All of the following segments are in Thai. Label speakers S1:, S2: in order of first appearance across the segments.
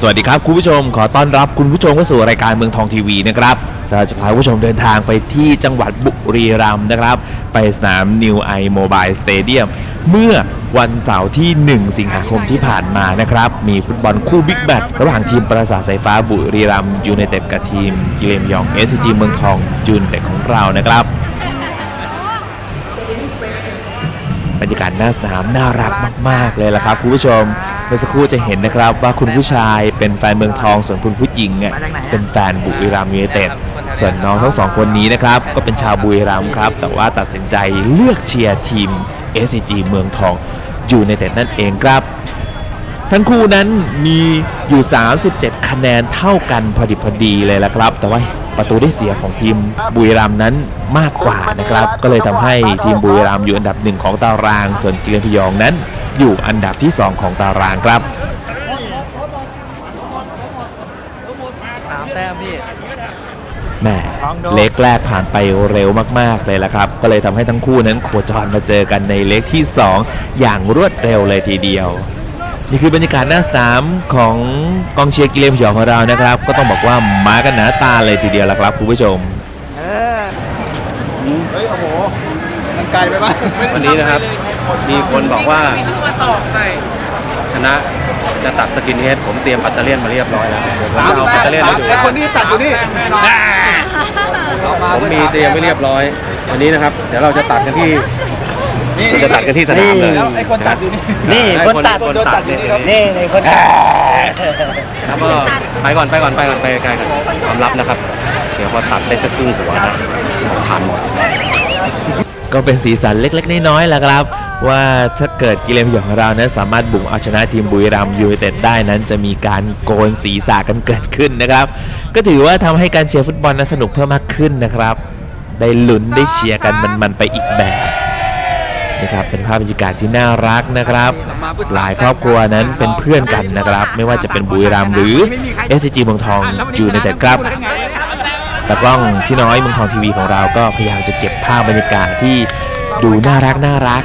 S1: สวัสดีครับคุณผู้ชมขอต้อนรับคุณผู้ชมเข้าสู่รายการเมืองทองทีวีนะครับเราจะพาคุณผู้ชมเดินทางไปที่จังหวัดบุรีรัมย์นะครับ ไปสนาม New i Mobile Stadium เมื่อวันเสาร์ที่ 1 สิงหาคมที่ผ่านมานะครับ มีฟุตบอลคู่บิ๊กแมตระหว่างทีมปราสาทสายฟ้าบุรีรัมย์ยูไนเต็ดกับทีมกิเลมยอง SCG เมืองทองยูไนเต็ดของเรานะครับ บรรยากาศหน้าสนามน่ารักมาก ๆ เลยละครับคุณผู้ชม เมื่อสักครู่จะเห็นนะครับว่าคุณผู้ชายเป็นแฟนเมืองทองส่วนคุณผู้หญิงเนี่ยเป็นแฟนบุรีรัมย์ยูไนเต็ดส่วนน้องทั้งสองคนนี้นะครับก็เป็นชาวบุรีรัมย์ครับ แต่ว่าตัดสินใจเลือกเชียร์ทีม SCG เมืองทองยูไนเต็ดนั่นเองครับ ทั้งคู่นั้นมีอยู่ 37 คะแนนเท่ากันพอดีพอดีเลยละครับ แต่ว่า ประตูได้เสียของทีมบุรีรัมย์นั้นมากกว่านะครับ ก็เลยทำให้ทีมบุรีรัมย์อยู่อันดับหนึ่งของตาราง ส่วนกิเลนพยองนั้น อยู่อันดับที่ 2 ของตารางครับ
S2: สามแต้มพี่
S1: แหมเล็กแรกผ่านไปเร็วมากๆเลยละครับ ก็เลยทำให้ทั้งคู่นั้นโคจรมาเจอกันในเล็กที่ 2 อย่างรวดเร็วเลยทีเดียว นี่คือบรรยากาศหน้าสนามของกองเชียร์กิเลนพยองของเรานะครับ ก็ต้องบอกว่ามากันหนาตาเลยทีเดียวละครับคุณผู้ชม
S2: เออเฮ้ยโอ้โหมันไกลไปป่ะ
S3: วันนี้นะครับ มีคนบอกว่า
S2: มาสอบใส่
S3: ชนะจะตัดสกินเฮดผมเตรียมปัตเตอร์เลียนมาเรียบร้อยแล้วเดี๋ยวผมจะเอาปัตเตอร์เลียนให้ดู
S2: ไอคนที่ตัดอยู่นี่
S3: ผมมีเตรียมไว้เรียบร้อย วันนี้นะครับ เดี๋ยวเราจะตัดกันที่ จะตัดกันที่สนามเลย
S2: ไอคนตัดอยู่นี่
S3: นี่
S2: นี่
S3: คนตัด คนตัดนี่
S2: นี่ในคนตัด
S3: แล้วก็ไปก่อนไปก่อนไปก่อนไปไกลๆกันความลับนะครับ เดี๋ยวพอตัดได้สักครึ่งหัวนะทานหมด
S1: ก็เป็นสีสันเล็กๆน้อยๆแหละครับ ว่าถ้าเกิดกิเลนพยองของเรานั้นสามารถบุกเอาชนะทีมบุรีรัมย์ยูไนเต็ดได้นั้นจะมีการโกนศีรษะกันเกิดขึ้นนะครับ ก็ถือว่าทำให้การเชียร์ฟุตบอลนั้นสนุกเพิ่มมากขึ้นนะครับ ได้ลุ้นได้เชียร์กันมันๆไปอีกแบบ นะครับเป็นภาพบรรยากาศที่น่ารักนะครับ หลายครอบครัวนั้นเป็นเพื่อนกันนะครับ ไม่ว่าจะเป็นบุรีรัมย์หรือ SCG เมืองทองยูไนเต็ดครับตากล้องพี่น้อยเมืองทองทีวีของเราก็พยายามจะเก็บภาพบรรยากาศที่ดูน่ารักน่ารัก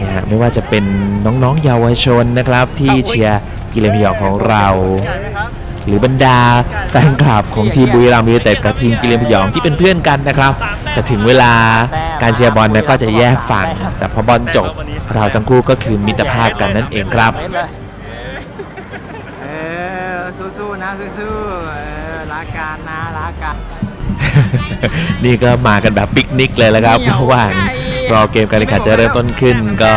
S1: นะฮะไม่ว่าจะเป็นน้องๆเยาวชนนะครับ ที่เชียร์กิเลนพยองของเรา หรือบรรดาแฟนคลับของทีมบุรีรัมย์ยูไนเต็ดกับทีมกิเลนพยองที่เป็นเพื่อนกันนะครับ แต่ถึงเวลา การเชียร์บอลเนี่ยก็จะแยกฝั่ง แต่พอบอลจบ เราทั้งคู่ก็คือมิตรภาพกันนั่นเองครับ
S2: เออสู้ๆนะสู้ๆเออรักกันนะรักกัน
S1: นี่ก็มากันแบบปิกนิกเลยแล้วครับระหว่างรอเกมการแข่งขันจะเริ่มต้นขึ้น ก็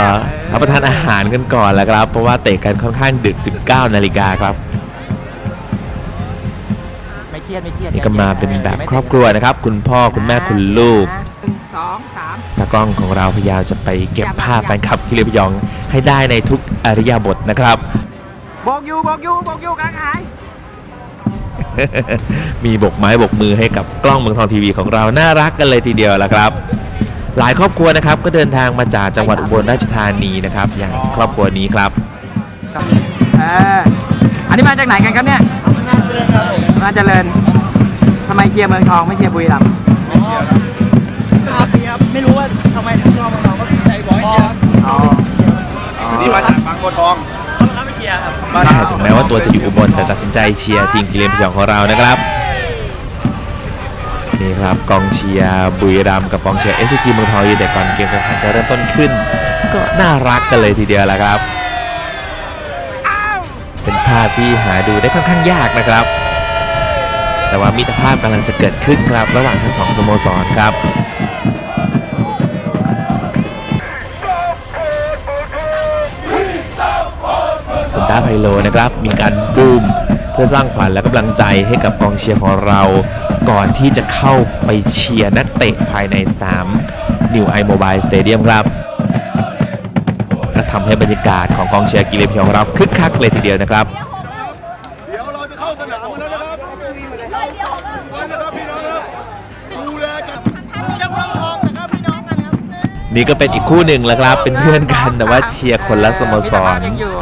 S1: รับประทานอาหารกันก่อนแล้วครับ เพราะว่าเตะกันค่อนข้างดึก 19 นาฬิกาครับ
S2: ไม่เครียดไม่เครียด
S1: นี่ก็มาเป็นแบบครอบครัวนะครับ คุณพ่อคุณแม่คุณลูก
S2: หนึ่งสองสาม
S1: ตากล้องของเราพยายามจะไปเก็บภาพแฟนคลับคิริพยองให้ได้ในทุกอริยาบทนะครับ
S2: บอกอยู่บอกอยู่บอกอยู่กลางหาย
S1: มีบกไม้บกมือให้กับกล้องเมืองทองทีวีของเราน่ารักกันเลยทีเดียวละครับ หลายครอบครัวนะครับก็เดินทางมาจากจังหวัดอุบลราชธานีนะครับ อย่างครอบครัวนี้ครับ
S2: เอออันนี้มาจากไหนกันครับเนี่ยน่าเจริญครับน่าเจริญทำไมเชียร์เมืองทองไม่เชียร์บุรีรัมย์
S4: ครับ ครับไม่รู้ว่าทำไมถึงชอบน้องก็ใจบอกให้เชียร์
S2: อ๋อ
S5: นี่มาจากบางบัวทอง
S1: ถึงแม้ว่าตัวจะอยู่อุบลแต่ตัดสินใจเชียร์ทีมกิเลนพยองของเรานะครับนี่ครับกองเชียร์บุรีรัมย์กับกองเชียร์ SCG เมืองทองยูไนเต็ดก่อนเกมการแข่งขันจะเริ่มต้นขึ้น ก็น่ารักกันเลยทีเดียวละครับ เป็นภาพที่หาดูได้ค่อนข้างยากนะครับ แต่ว่ามิตรภาพกำลังจะเกิดขึ้นครับระหว่างทั้งสองสโมสรครับ โลนะครับ มีการบูมเพื่อสร้างขวัญและกำลังใจให้กับกองเชียร์ของเรา ก่อนที่จะเข้าไปเชียร์นักเตะภายในสนาม New i Mobile Stadium ครับก็ทำให้บรรยากาศของกองเชียร์กิเลนพยองของเราคึกคักเลยทีเดียวนะครับ
S5: เดี๋ยวเราจะเข้าสนามกันแล้วนะครับไว้นะครับพี่น้องครับดูแลกันยังเมืองทองนะครับพี่น้องกันครับ
S1: นี่ก็เป็นอีกคู่หนึ่งแล้วครับเป็นเพื่อนกันแต่ว่าเชียร์คนละสโมสร
S2: ยังอยู่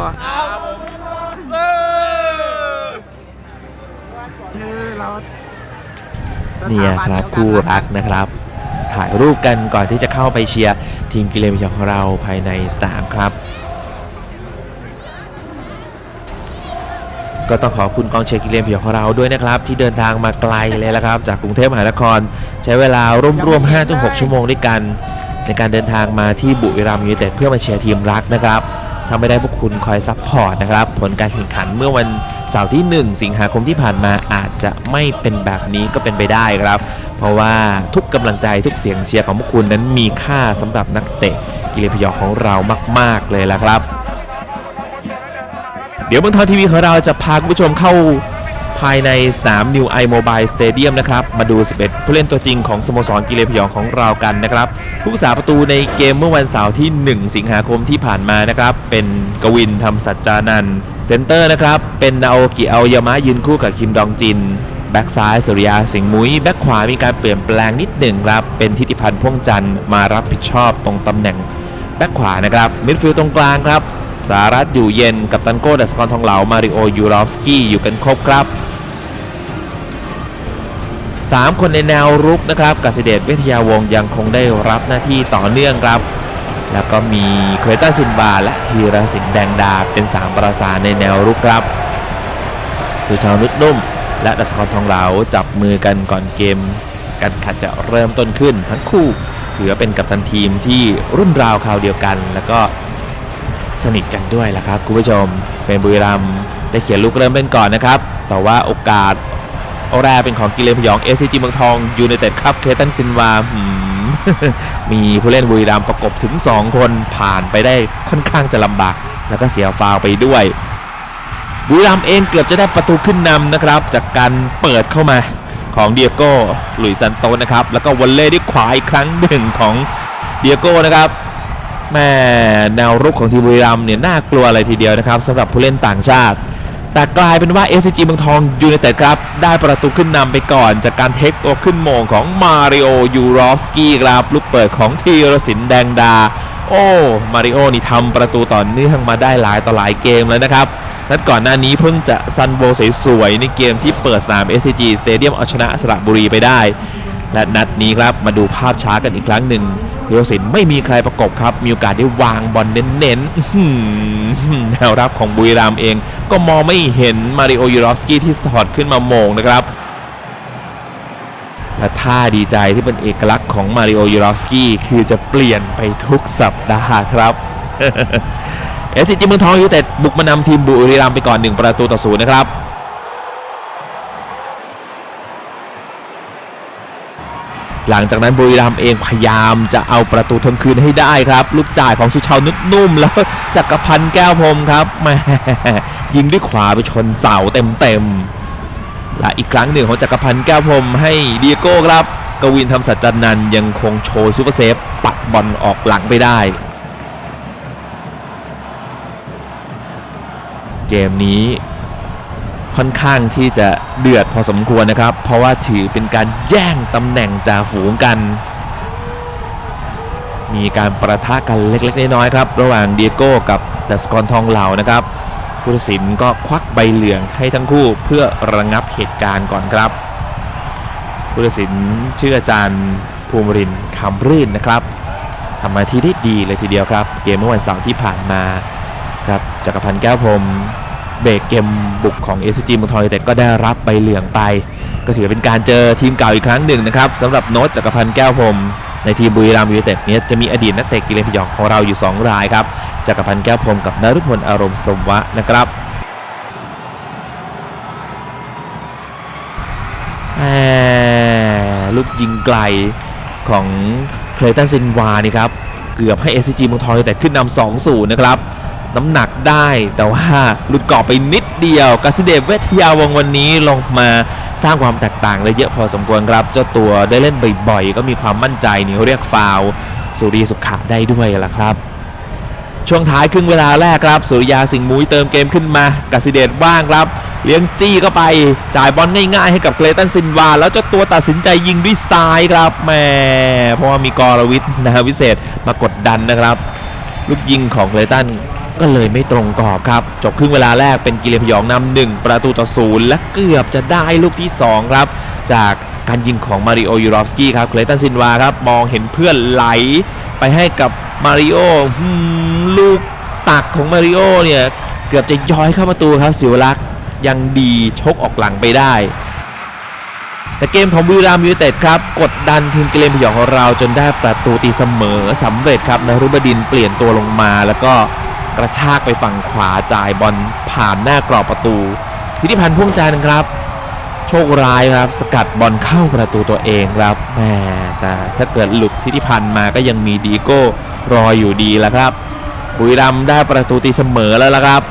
S5: เออ
S2: คือเรา
S1: เนี่ยครับคู่รักนะครับ ถ่ายรูปกันก่อนที่จะเข้าไปเชียร์ทีมกิเลนพยองของเราภายในสนามครับก็ก็ต้องขอบคุณกองเชียร์กิเลนพยองของเราด้วยนะครับ ที่เดินทางมาไกลเลยละครับ จากกรุงเทพมหานคร ใช้เวลาร่วมๆ5-6 ชั่วโมงด้วยกัน ในการเดินทางมาที่บุรีรัมย์ยูไนเต็ดเพื่อมาเชียร์ทีมรักนะครับ ถ้าไม่ได้พวกคุณคอยซัพพอร์ตนะครับ ผลการแข่งขันเมื่อวันเสาร์ที่ 1 สิงหาคมที่ผ่านมาอาจจะไม่เป็นแบบนี้ก็เป็นไปได้ครับ เพราะว่าทุกกำลังใจทุกเสียงเชียร์ของพวกคุณนั้นมีค่าสำหรับนักเตะกิเลพยอของเรามาก ๆ เลยละครับ เดี๋ยวเมืองทองทีวีของเราจะพาคุณผู้ชมเข้า ภายในสนาม New i Mobile Stadium นะครับ มาดู 11 ผู้เล่นตัวจริงของสโมสรกิเลพยองของเรากันนะครับ ผู้รักษาประตูในเกมเมื่อวันเสาร์ที่ 1 สิงหาคมที่ผ่านมานะครับ เป็นกวินทำสัจจานันเซนเตอร์นะครับ เป็นนาโอกิเอายามะยืนคู่กับคิมดองจินแบ็กซ้ายสุริยาสิงห์มุ้ยแบ็กขวามีการเปลี่ยนแปลงนิดหนึ่งครับ เป็นทิติพันธ์พ่วงจันทร์มารับผิดชอบตรงตำแหน่งแบ็กขวานะครับมิดฟิลด์ตรงกลางครับ สารัตอยู่เย็นกับตันโก้ดัสกรทองเหลามาริโอยูรอฟสกี้อยู่กันครบครับ 3 คนในแนวรุกนะครับกสิเดชเวทยาวงยังคงได้รับหน้าที่ต่อเนื่องครับ แล้วก็มีเครตันซินบาและธีรสินแดงดาเป็น 3 ประสานในแนวรุกครับ สุชาวนุชนุ่ม และดัสกรทองเหลาจับมือกันก่อนเกมการขัดจะเริ่มต้นขึ้นทั้งคู่ถือว่าเป็นกัปตันทีมที่รุ่นราวคราวเดียวกัน แล้วก็ สนิทกันด้วยล่ะครับคุณผู้ชม เป็นบุรีรัมได้เขียนลูกเริ่มเป็นก่อนนะครับ แต่ว่าโอกาสแรกเป็นของกิเลนพยอง SCG เมืองทองยูไนเต็ดครับเคตันซินวามมีผู้เล่นบุรีรัมประกบถึง 2 คนผ่านไปได้ค่อนข้างจะลำบาก แล้วก็เสียฟาวไปด้วยบุรีรัมเองเกือบจะได้ประตูขึ้นนำนะครับ จากการเปิดเข้ามาของเดียโก้หลุยส์ซันโตนะครับ แล้วก็วอลเล่ด้วยขวาอีกครั้งหนึ่งของเดียโก้นะครับ แม่แนวรุกของทีมบุรีรัมย์เนี่ยน่ากลัวเลยทีเดียวนะครับสำหรับผู้เล่นต่างชาติ แต่กลายเป็นว่า SCG เมืองทองยูไนเต็ดครับ ได้ประตูขึ้นนำไปก่อน จากการเทคตัวขึ้นโมงของมาริโอยูรอฟสกี้ครับ ลูกเปิดของธีรศินแดงดา โอ้ มาริโอนี่ทำประตูต่อเนื่องมาได้หลายต่อหลายเกมแล้วนะครับนัดก่อนหน้านี้เพิ่งจะซันโบสวยๆในเกมที่เปิดสนาม SCG Stadium เอาชนะสระบุรีไปได้ และนัดนี้ครับมาดูภาพช้ากันอีกครั้งหนึ่งธีรศิลป์ไม่มีใครประกบครับ มีโอกาสได้วางบอลเน้นๆแนวรับของบุรีรัมเอง ก็มองไม่เห็นมาริโอยูรอฟสกี้ที่สอดขึ้นมาโมงนะครับและท่าดีใจที่เป็นเอกลักษณ์ของมาริโอยูรอฟสกี้คือจะเปลี่ยนไปทุกสัปดาห์ครับเอสซีจีเมืองทองยูไนเต็ดบุกมานำทีมบุรีรัมย์ไปก่อน 1 ประตูต่อศูนย์นะครับ หลังจากนั้นบุรีรัมย์เองพยายามจะเอาประตูทนคืนให้ได้ครับ ลูกจ่ายของสุชาวนุนุ่มแล้วจักรพันธ์แก้วพรมครับแหมยิงด้วยขวาไปชนเสาเต็มๆและอีกครั้งหนึ่งของจักรพันธ์แก้วพรมให้เดียโก้ครับกวินทำสัจจานันยังคงโชว์ซูเปอร์เซฟปัดบอลออกหลังไปได้เกมนี้ ค่อนข้างที่จะเดือดพอสมควรนะครับ เพราะว่าถือเป็นการแย่งตำแหน่งจ่าฝูงกัน มีการประทะกันเล็กๆน้อยๆครับ ระหว่างเดียโก้กับดัสกรทองเหล่านะครับผู้ตัดสินก็ควักใบเหลืองให้ทั้งคู่เพื่อระงับเหตุการณ์ก่อนครับผู้ตัดสินชื่ออาจารย์ภูมิรินคำรื่นนะครับทำหนาทีได้ดีเลยทีเดียวครับ เกมเมื่อวันเสาร์ที่ผ่านมาครับจักรพันธ์แก้วพรม เบรกเกมบุกของ s c g เมืองทองยูเต็ดก็ได้รับใบเหลืองไป ก็ถือเป็นการเจอทีมเก่าอีกครั้งหนึ่งนะครับสำหรับโน้ตจักรพันธ์แก้วพรมในทีมบุรีรัมย์ยูไนเต็ดเนี่ยจะมีอดีตนักเตะกิเลนพยองของเราอยู่ 2 รายครับจักรพันธ์แก้วพรมกับนฤพลอารมณ์สมวะนะครับลูกยิงไกลของเคลตันซินวานี่ครับ เกือบให้ SCG เมืองทองแต่ขึ้นนำ2 0 นะครับ น้ำหนักได้ แต่ว่าหลุดกรอบไปนิดเดียวกสิเดชเวทยาวงวันนี้ลงมาสร้างความแตกต่างเลยเยอะพอสมควรครับ เจ้าตัวได้เล่นบ่อยๆ ก็มีความมั่นใจนี่เรียกฟาวสุรีสุขะได้ด้วยล่ะครับช่วงท้ายครึ่งเวลาแรกครับ สุริยาสิงห์มุ้ยเติมเกมขึ้นมากสิเดชว่างครับ เลี้ยงจี้เข้าไป จ่ายบอลง่ายๆให้กับเกรตันซินวา แล้วเจ้าตัวตัดสินใจยิงด้วยซ้ายครับแหมเพราะว่ามีกรวิทนะวิเศษมากดดันนะครับ ลูกยิงของเกรตัน ก็เลยไม่ตรงกรอบครับ จบครึ่งเวลาแรกเป็นกิเลนพยองนำหนึ่งประตูต่อศูนย์และเกือบจะได้ลูกที่ 2 ครับ จากการยิงของมาริโอยูรอฟสกี้ครับเกรตันซินวาครับ มองเห็นเพื่อนไหล ไปให้กับมาริโอหืมลูกตักของมาริโอเนี่ย เกือบจะย้อยเข้าประตูครับสิวลักษ์ยังดีชกออกหลังไปได้แต่เกมของบุรีรัมย์ยูไนเต็ดครับ กดดันทีมเกมพยองของเราจนได้ประตูตีเสมอสำเร็จครับนรุบดินเปลี่ยนตัวลงมาแล้วก็ กระชากไปฝั่งขวาจ่ายบอลผ่านหน้ากรอบประตูธิติพันธ์พ่วงจันทร์ครับ โชคร้ายครับ สกัดบอลเข้าประตูตัวเองครับแหมแต่ถ้าเกิดหลุดทิติพันธ์มาก็ยังมีดีโก้รออยู่ดีแล้วครับบุรีรัมได้ประตูตีเสมอแล้วละครับ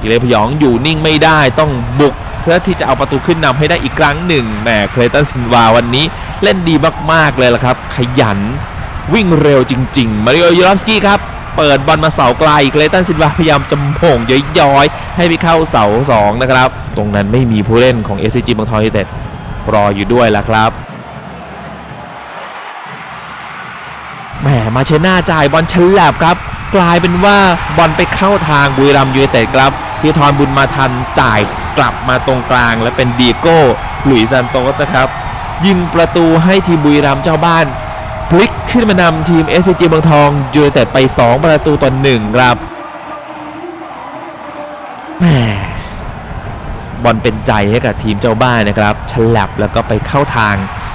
S1: กิเลพยองอยู่นิ่งไม่ได้ต้องบุกเพื่อที่จะเอาประตูขึ้นนำให้ได้อีกครั้งหนึ่งแหมเคลตันซินวาวันนี้เล่นดีมากๆเลยละครับ ขยันวิ่งเร็วจริง ๆ มาริโอยูรอฟสกี้ครับ เปิดบอลมาเสาไกลเคลตันซินวาพยายามจะโม่งย้อยๆ ให้ไปเข้าเสาสองนะครับ ตรงนั้นไม่มีผู้เล่นของ s c g เมืองทองยูเต็ดรออยู่ด้วยล่ะครับแหมมาเชน่าจ่ายบอลฉลับครับ กลายเป็นว่าบอลไปเข้าทางบุรีรัมยูเต็ดครับธีรทรบุญมาทันจ่ายกลับมาตรงกลางและเป็นดีโก้หลุยส์ซันโตสนะครับ ยิงประตูให้ทีมบุรีรัมเจ้าบ้าน พลิกขึ้นมานำทีม s c g เมืองทองยูไนเต็ดไป 2 ประตูต่อหนึ่งครับแหมบอลเป็นใจให้กับทีมเจ้าบ้านนะครับฉลับแล้วก็ไปเข้าทาง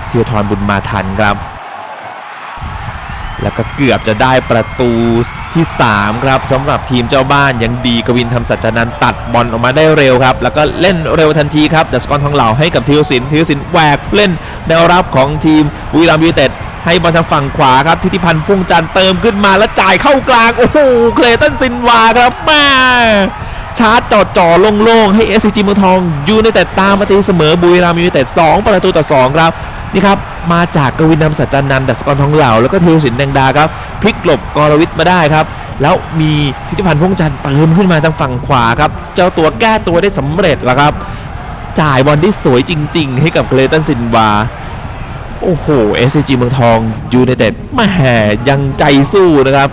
S1: ธีรทรบุญมาทันครับ แล้วก็เกือบจะได้ประตูที่ 3 ครับสำหรับทีมเจ้าบ้านยังดีกวินทำสัจจนันตัดบอลออกมาได้เร็วครับ แล้วก็เล่นเร็วทันทีครับดัสกอนทองเหล่าให้กับธีรศิลป์ธีรศิลป์แหวกเล่นแนวรับของทีมบุรีรัมย์ยูไนเต็ด ให้บอลทางฝั่งขวาครับทิติพันธ์พุ่งจันเติมขึ้นมาแล้วจ่ายเข้ากลาง โอ้โหเคลตันซินวาครับม่ชาร์จจอดจ่อโล่งๆให้ s c g เมืองทองยูไนเต็ดตามมาตีเสมอบุรีรัมย์ยูไนเต็ด2ประตูต่อ 2 ครับ นี่ครับ มาจากกวินนำสัจจานันท์ดัสกรทองเหล่า แล้วก็ธีรศิลป์แดงดาครับ พลิกหลบกรวิทย์มาได้ครับ แล้วมีทิติพันธ์พ่งจันทร์เติมขึ้นมาทางฝั่งขวาครับ เจ้าตัวแก้ตัวได้สำเร็จแล้วครับ จ่ายบอลที่สวยจริง ๆ ให้กับเกรตันซินวา โอ้โห s c g เมืองทองยูไนเต็ดแหม่ยังใจสู้นะครับ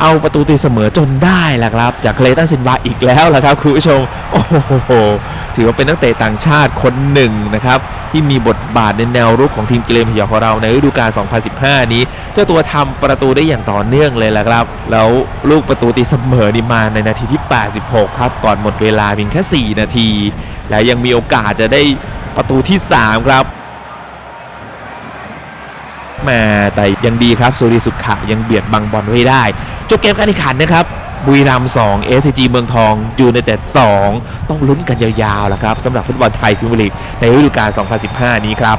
S1: เอาประตูตีเสมอจนได้แหละครับ จากเคลตันซินวาอีกแล้วล่ะครับคุณผู้ชม โอ้โห ถือว่าเป็นนักเตะต่างชาติคนหนึ่งนะครับ ที่มีบทบาทในแนวรุกของทีมกิเลนพยองของเราในฤดูกาล 2015 นี้ เจ้าตัวทำประตูได้อย่างต่อเนื่องเลยแหละครับ แล้วลูกประตูตีเสมอนี่มาในนาทีที่ 86 ครับ ก่อนหมดเวลาเพียงแค่ 4 นาที และยังมีโอกาสจะได้ประตูที่ 3 ครับ มาแต่ยังดีครับสุริสุขะยังเบียดบังบอลไว้ได้ จบเกมการแข่งขันนะครับบุรีรัมย์2 s c g เมืองทองยูเนเต็ด2ต้องลุ้นกันยาวๆแล้วครับสำหรับฟุตบอลไทยพรีเมียร์ลีกในฤดูกาล 2015 นี้ครับ